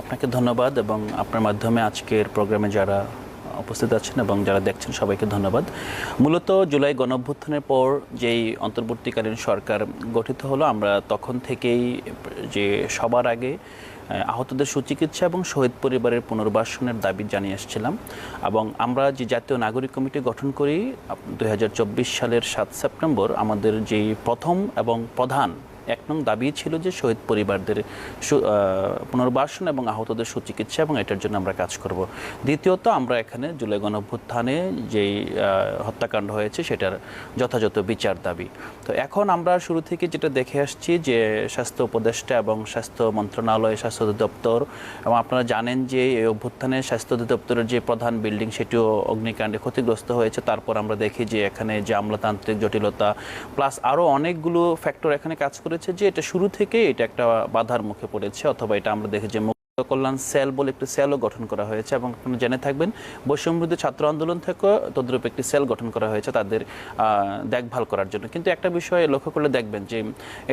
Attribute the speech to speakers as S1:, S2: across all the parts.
S1: আপনাকে ধন্যবাদ এবং আপনার মাধ্যমে আজকের প্রোগ্রামে যারা উপস্থিত আছেন এবং যারা দেখছেন, সবাইকে ধন্যবাদ। মূলত জুলাই গণঅভ্যুত্থানের পর যেই অন্তর্বর্তীকালীন সরকার গঠিত হলো, আমরা তখন থেকেই যে সবার আগে আহতদের সুচিকিৎসা এবং শহীদ পরিবারের পুনর্বাসনের দাবি জানিয়ে আসছিলাম এবং আমরা যে জাতীয় নাগরিক কমিটি গঠন করি দু হাজার চব্বিশ সালের সাত সেপ্টেম্বর, আমাদের যেই প্রথম এবং প্রধান এক নং দাবি ছিল যে শহীদ পরিবারদের পুনর্বাসন এবং আহতদের সুচিকিৎসা এবং এটার জন্য আমরা কাজ করব। দ্বিতীয়ত, আমরা এখানে জুলাই গণঅভ্যুত্থানে যেই হত্যাকাণ্ড হয়েছে সেটার যথাযথ বিচার দাবি। তো এখন আমরা শুরু থেকে যেটা দেখে আসছি যে স্বাস্থ্য উপদেষ্টা এবং স্বাস্থ্য মন্ত্রণালয়, স্বাস্থ্য অধিদপ্তর এবং আপনারা জানেন যে এই অভ্যুত্থানে স্বাস্থ্য অধিদপ্তরের যে প্রধান বিল্ডিং সেটিও অগ্নিকাণ্ডে ক্ষতিগ্রস্ত হয়েছে। তারপর আমরা দেখি যে এখানে যে আমলাতান্ত্রিক জটিলতা, প্লাস আরও অনেকগুলো ফ্যাক্টর এখানে কাজ করেছে। যে এটা শুরু থেকে এটা একটা বাধার মুখে পড়েছে অথবা এটা আমরা দেখেছি কল্যাণ সেল বলে একটি সেলও গঠন করা হয়েছে এবং আপনারা জেনে থাকবেন, বৈষম্যবিরোধী ছাত্র আন্দোলন থেকেও তদ্রূপ একটি সেল গঠন করা হয়েছে তাদের দেখভাল করার জন্য। কিন্তু একটা বিষয়ে লক্ষ্য করলে দেখবেন যে,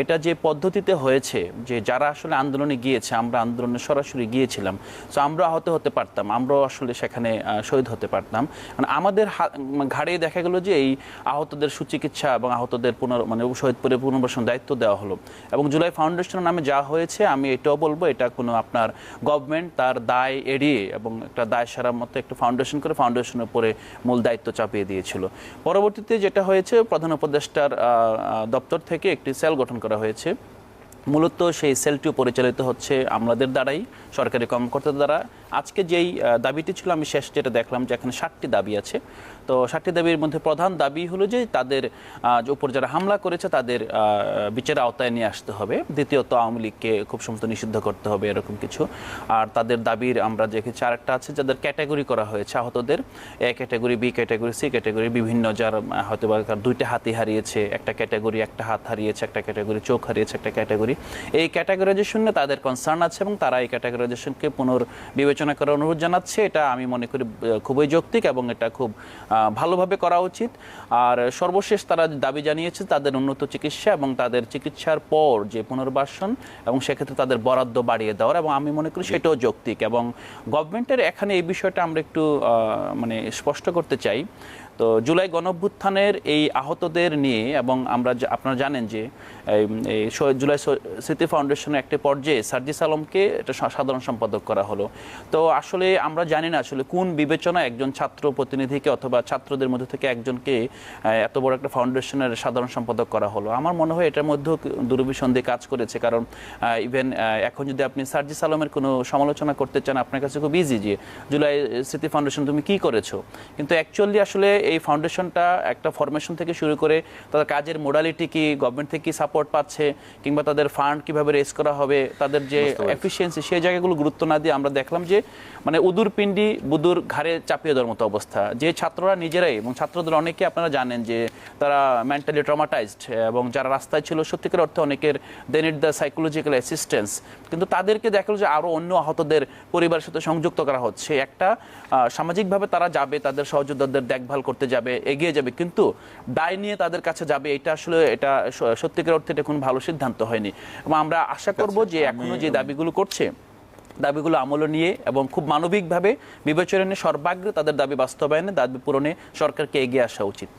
S1: এটা যে পদ্ধতিতে হয়েছে যে যারা আসলে আন্দোলনে গিয়েছে, আমরা আন্দোলনে সরাসরি গিয়েছিলাম সো আমরা আহত হতে পারতাম, আমরাও আসলে সেখানে শহীদ হতে পারতাম। মানে আমাদের ঘাড়ে দেখা গেল যে এই আহতদের সুচিকিৎসা এবং আহতদের পুনর মানে শহীদ পরে পুনর্বাসন দায়িত্ব দেওয়া হলো। এবং জুলাই ফাউন্ডেশনের নামে যা হয়েছে, আমি এটাও বলব, এটা কোনো আপনার গভর্নমেন্ট তার দায় এড়িয়ে এবং একটা দায় সারার মতো একটা ফাউন্ডেশন করে ফাউন্ডেশনের উপরে মূল দায়িত্ব চাপিয়ে দিয়েছিল। পরবর্তীতে যেটা হয়েছে, প্রধান উপদেষ্টার দপ্তর থেকে একটি সেল গঠন করা হয়েছে। মূলত সেই সেলটিও পরিচালিত হচ্ছে আমলাদের দ্বারাই, সরকারি কর্মকর্তাদের দ্বারা। আজকে যেই দাবিটি ছিল, আমি শেষ যেটা দেখলাম যে এখানে ষাটটি দাবি আছে। তো ষাটটি দাবির মধ্যে প্রধান দাবি হলো যে তাদের উপর যারা হামলা করেছে তাদের বিচারের আওতায় নিয়ে আসতে হবে। দ্বিতীয়ত আওয়ামী লীগকে খুব সমস্ত নিষিদ্ধ করতে হবে, এরকম কিছু। আর তাদের দাবির আমরা দেখেছি আরেকটা আছে, যাদের ক্যাটাগরি করা হয়েছে আহতদের। A category, B category, C category, বিভিন্ন যার হয়তো বা দুইটা হাতি হারিয়েছে, একটা ক্যাটাগরি, একটা হাত হারিয়েছে, একটা ক্যাটাগরি, চোখ হারিয়েছে, একটা ক্যাটাগরি। এই ক্যাটাগরাইজেশন নিয়ে তাদের কনসার্ন আছে এবং তারা এই ক্যাটাগরাইজেশনকে পুনর্বিবেচনা করার অনুরোধ জানাচ্ছে। এটা আমি মনে করি খুবই যৌক্তিক এবং এটা খুব ভালোভাবে করা উচিত। আর সর্বশেষ তারা দাবি জানিয়েছে তাদের উন্নত চিকিৎসা এবং তাদের চিকিৎসার পর যে পুনর্বাসন এবং সেক্ষেত্রে তাদের বরাদ্দ বাড়িয়ে দেওয়ার এবং আমি মনে করি সেটাও যৌক্তিক এবং গভর্নমেন্টের এখানে এই বিষয়টা আমরা একটু মানে স্পষ্ট করতে চাই। তো জুলাই গণঅভ্যুত্থানের এই আহতদের নিয়ে এবং আমরা আপনারা জানেন যে জুলাই স্মৃতি ফাউন্ডেশনের একটি পর্যায়ে সার্জিস আলমকে এটা সাধারণ সম্পাদক করা হলো। তো আসলে আমরা জানি না আসলে কোন বিবেচনা একজন ছাত্র প্রতিনিধিকে অথবা ছাত্রদের মধ্যে থেকে একজনকে এত বড় একটা ফাউন্ডেশনের সাধারণ সম্পাদক করা হলো। আমার মনে হয় এটার মধ্যেও দুর্বিসন্ধি কাজ করেছে কারণ ইভেন এখন যদি আপনি সার্জিস আলমের কোনো সমালোচনা করতে চান, আপনার কাছে খুব ইজি যে, জুলাই স্মৃতি ফাউন্ডেশন তুমি কি করেছ? কিন্তু অ্যাকচুয়ালি আসলে এই ফাউন্ডেশনটা একটা ফরমেশন থেকে শুরু করে তাদের কাজের মোডালিটি কি গভর্নমেন্ট থেকে কি সাপোর্ট পাচ্ছে কিংবা তাদের ফান্ড কীভাবে রেজ করা হবে তাদের যে এফিসিয়েন্সি সেই জায়গাগুলো গুরুত্ব না দিয়ে আমরা দেখলাম যে মানে উদুর পিণ্ডি বুদুর ঘাড়ে চাপিয়ে দেওয়ার মতো অবস্থা। যে ছাত্ররা নিজেরাই এবং ছাত্রদের অনেকে আপনারা জানেন যে তারা মেন্টালি ট্রমাটাইজড এবং যারা রাস্তায় ছিল সত্যিকার অর্থে অনেকের they need the psychological assistance কিন্তু তাদেরকে দেখল যে আরও অন্য আহতদের পরিবারের সাথে সংযুক্ত করা হচ্ছে। একটা সামাজিকভাবে তারা যাবে তাদের সহযোদ্ধাদের দেখভাল করতে যাবে এগিয়ে যাবে। কিন্তু দায় নিয়ে তাদের কাছে যাবে এটা আসলে এটা সত্যিকার অর্থে এটা কোনো ভালো সিদ্ধান্ত হয়নি। এবং আমরা আশা করব যে এখনও যে দাবিগুলো করছে দাবিগুলো আমল নিয়ে এবং খুব মানবিকভাবে বিবেচনা নিয়ে সর্বাগ্রে তাদের দাবি বাস্তবায়নে দাবি পূরণে সরকারকে এগিয়ে আসা উচিত।